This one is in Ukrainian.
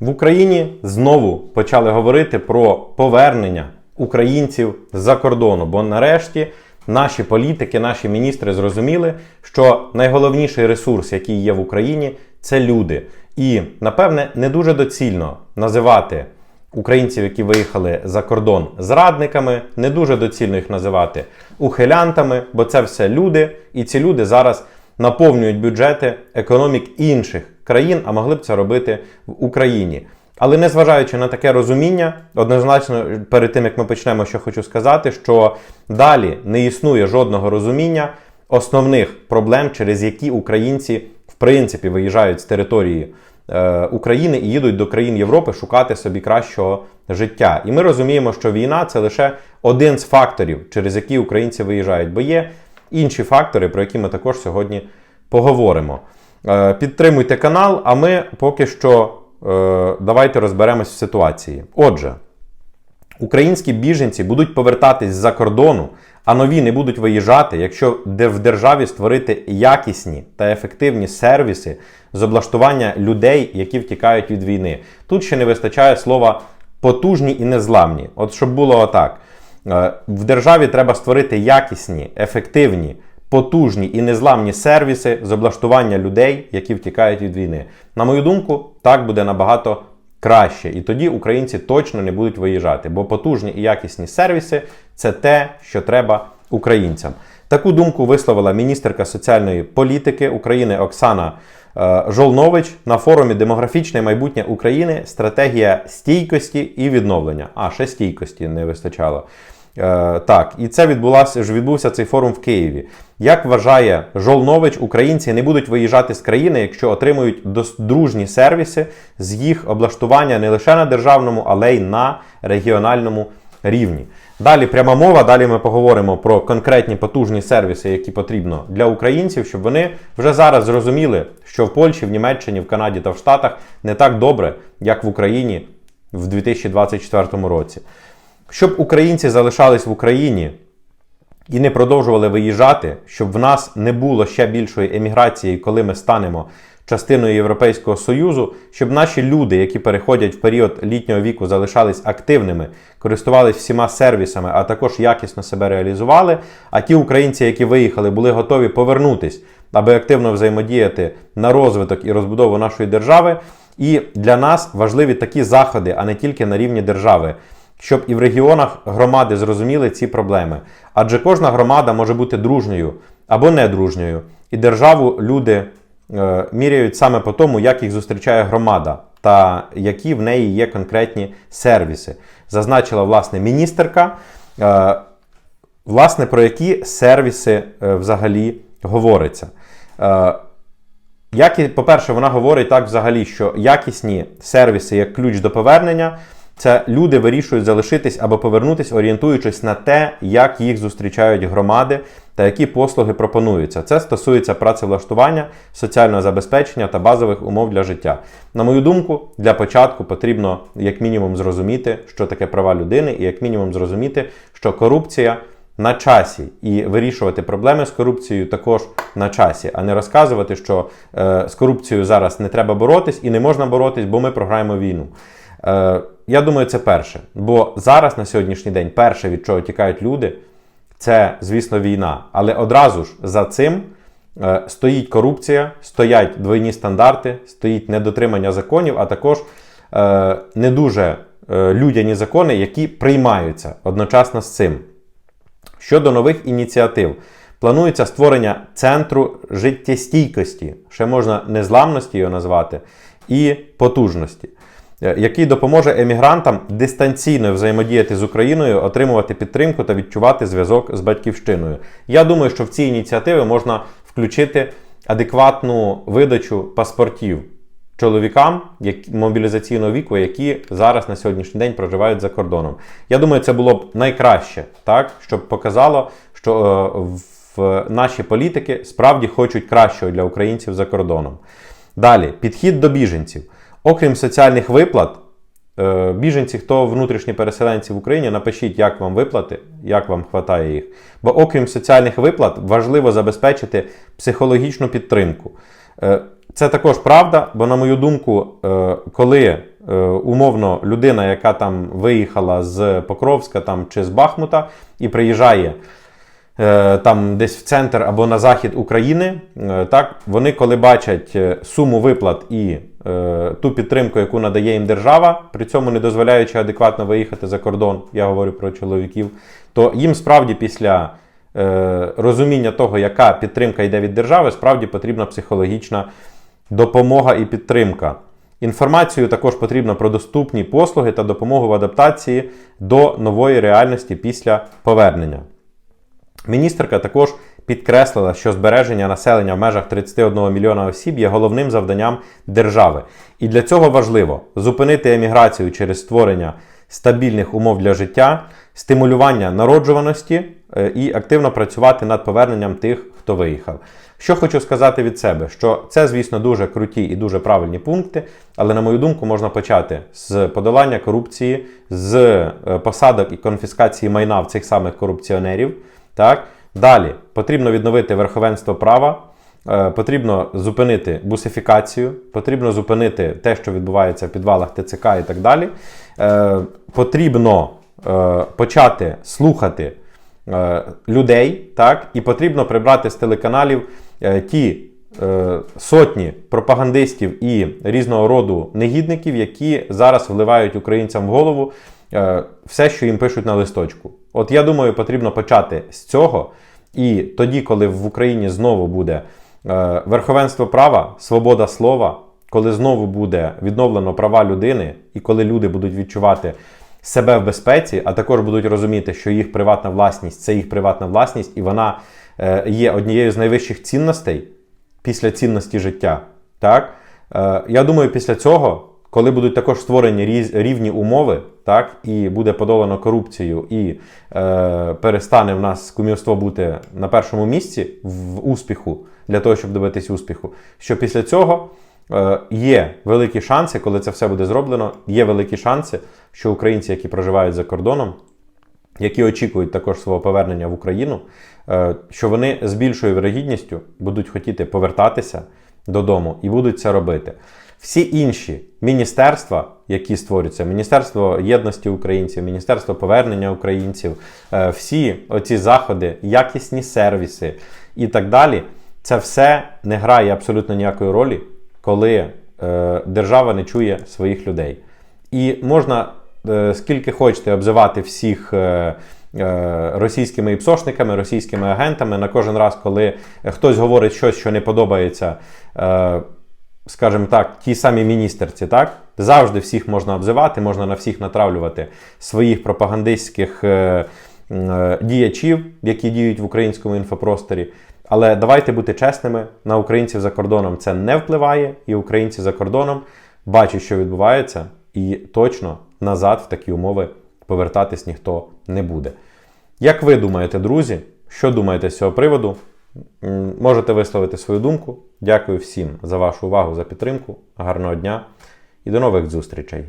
В Україні знову почали говорити про повернення українців з-за кордону, бо нарешті наші політики, наші міністри зрозуміли, що найголовніший ресурс, який є в Україні, це люди. І напевне не дуже доцільно називати українців, які виїхали за кордон зрадниками, не дуже доцільно їх називати ухилянтами, бо це все люди, і ці люди зараз наповнюють бюджети економік інших країн, а могли б це робити в Україні. Але незважаючи на таке розуміння, однозначно перед тим як ми почнемо, що хочу сказати, що далі не існує жодного розуміння основних проблем, через які українці в принципі виїжджають з території е, України і їдуть до країн Європи шукати собі кращого життя. І ми розуміємо, що війна це лише один з факторів, через які українці виїжджають, бо є інші фактори, про які ми також сьогодні поговоримо. Е, Підтримуйте канал, а ми поки що е, давайте розберемось в ситуації. Отже, українські біженці будуть повертатись з-за кордону, а нові не будуть виїжджати, якщо в державі створити якісні та ефективні сервіси з облаштування людей, які втікають від війни. Тут ще не вистачає слова потужні і незламні. От щоб було отак. Е, В державі треба створити якісні, ефективні, потужні і незламні сервіси з облаштування людей, які втікають від війни. На мою думку, так буде набагато краще. І тоді українці точно не будуть виїжджати, бо потужні і якісні сервіси це те, що треба українцям. Таку думку висловила міністерка соціальної політики України Оксана е, Жолнович на форумі Демографічне майбутнє України стратегія стійкості і відновлення. А, ще стійкості не вистачало. Е, так, і це відбулася ж відбувся цей форум в Києві. Як вважає Жолнович, українці не будуть виїжджати з країни, якщо отримують дружні сервіси з їх облаштування не лише на державному, але й на регіональному рівні. Далі пряма мова. Далі ми поговоримо про конкретні потужні сервіси, які потрібно для українців, щоб вони вже зараз зрозуміли, що в Польщі, в Німеччині, в Канаді та в Штатах не так добре, як в Україні в 2024 році. Щоб українці залишались в Україні і не продовжували виїжджати, щоб в нас не було ще більшої еміграції, коли ми станемо частиною Європейського Союзу, щоб наші люди, які переходять в період літнього віку, залишались активними, користувались всіма сервісами, а також якісно себе реалізували. А ті українці, які виїхали, були готові повернутись, аби активно взаємодіяти на розвиток і розбудову нашої держави. І для нас важливі такі заходи, а не тільки на рівні держави щоб і в регіонах громади зрозуміли ці проблеми. Адже кожна громада може бути дружньою або недружньою, і державу люди е, міряють саме по тому, як їх зустрічає громада та які в неї є конкретні сервіси. Зазначила власне міністерка. Е, власне, про які сервіси е, взагалі говориться. Е, по-перше, вона говорить так взагалі, що якісні сервіси як ключ до повернення. Це люди вирішують залишитись або повернутись, орієнтуючись на те, як їх зустрічають громади та які послуги пропонуються. Це стосується працевлаштування, соціального забезпечення та базових умов для життя. На мою думку, для початку потрібно як мінімум зрозуміти, що таке права людини, і як мінімум зрозуміти, що корупція на часі і вирішувати проблеми з корупцією також на часі, а не розказувати, що е, з корупцією зараз не треба боротись і не можна боротись, бо ми програємо війну. Е, я думаю, це перше. Бо зараз на сьогоднішній день перше, від чого тікають люди, це, звісно, війна. Але одразу ж за цим е, стоїть корупція, стоять двойні стандарти, стоїть недотримання законів, а також е, не дуже людяні закони, які приймаються одночасно з цим. Щодо нових ініціатив, планується створення центру життєстійкості, ще можна незламності його назвати, і потужності, який допоможе емігрантам дистанційно взаємодіяти з Україною, отримувати підтримку та відчувати зв'язок з батьківщиною. Я думаю, що в ці ініціативи можна включити адекватну видачу паспортів чоловікам як- мобілізаційного віку, які зараз на сьогоднішній день проживають за кордоном. Я думаю, це було б найкраще, так, щоб показало, що е, в наші політики справді хочуть кращого для українців за кордоном. Далі, підхід до біженців. Окрім соціальних виплат, е, біженці, хто внутрішні переселенці в Україні, напишіть, як вам виплати, як вам хватає їх. Бо окрім соціальних виплат, важливо забезпечити психологічну підтримку. Е, Це також правда, бо, на мою думку, е, коли умовно людина, яка там виїхала з Покровська там, чи з Бахмута і приїжджає там десь в центр або на захід України, так, вони коли бачать суму виплат і ту підтримку, яку надає їм держава, при цьому не дозволяючи адекватно виїхати за кордон, я говорю про чоловіків, то їм справді після е, розуміння того, яка підтримка йде від держави, справді потрібна психологічна допомога і підтримка. Інформацію також потрібно про доступні послуги та допомогу в адаптації до нової реальності після повернення. Міністерка також підкреслила, що збереження населення в межах 31 мільйона осіб є головним завданням держави. І для цього важливо зупинити еміграцію через створення стабільних умов для життя, стимулювання народжуваності е, і активно працювати над поверненням тих, хто виїхав. Що хочу сказати від себе, що це, звісно, дуже круті і дуже правильні пункти, але, на мою думку, можна почати з подолання корупції, з е, посадок і конфіскації майна в цих самих корупціонерів. Так? Далі потрібно відновити верховенство права, е, потрібно зупинити бусифікацію, потрібно зупинити те, що відбувається в підвалах ТЦК і так далі. Е, Потрібно е, почати слухати людей, так? і потрібно прибрати з телеканалів ті сотні пропагандистів і різного роду негідників, які зараз вливають українцям в голову все, що їм пишуть на листочку. От я думаю, потрібно почати з цього. І тоді, коли в Україні знову буде е, верховенство права, свобода слова, коли знову буде відновлено права людини, і коли люди будуть відчувати себе в безпеці, а також будуть розуміти, що їх приватна власність це їх приватна власність, і вона е, є однією з найвищих цінностей після цінності життя. Так? Е, я думаю, після цього, коли будуть також створені рівні умови, так, і буде подолано корупцію, і е, перестане в нас кумівство бути на першому місці в успіху для того, щоб добитись успіху, що після цього е, є великі шанси, коли це все буде зроблено, є великі шанси, що українці, які проживають за кордоном, які очікують також свого повернення в Україну, е, що вони з більшою вирогідністю будуть хотіти повертатися додому і будуть це робити. Всі інші міністерства, які створюються, Міністерство єдності українців, Міністерство повернення українців, е, всі оці заходи, якісні сервіси і так далі, це все не грає абсолютно ніякої ролі, коли е, держава не чує своїх людей. І можна е, скільки хочете обзивати всіх російськими іпсошниками, російськими агентами на кожен раз, коли хтось говорить щось, що не подобається, е, скажімо так, тій самій міністерці, так? Завжди всіх можна обзивати, можна на всіх натравлювати своїх пропагандистських е, е, діячів, які діють в українському інфопросторі. Але давайте бути чесними, на українців за кордоном це не впливає, і українці за кордоном бачать, що відбувається, і точно назад в такі умови повертатись ніхто не буде. Як ви думаєте, друзі, що думаєте з цього приводу? Можете висловити свою думку. Дякую всім за вашу увагу, за підтримку. Гарного дня і до нових зустрічей!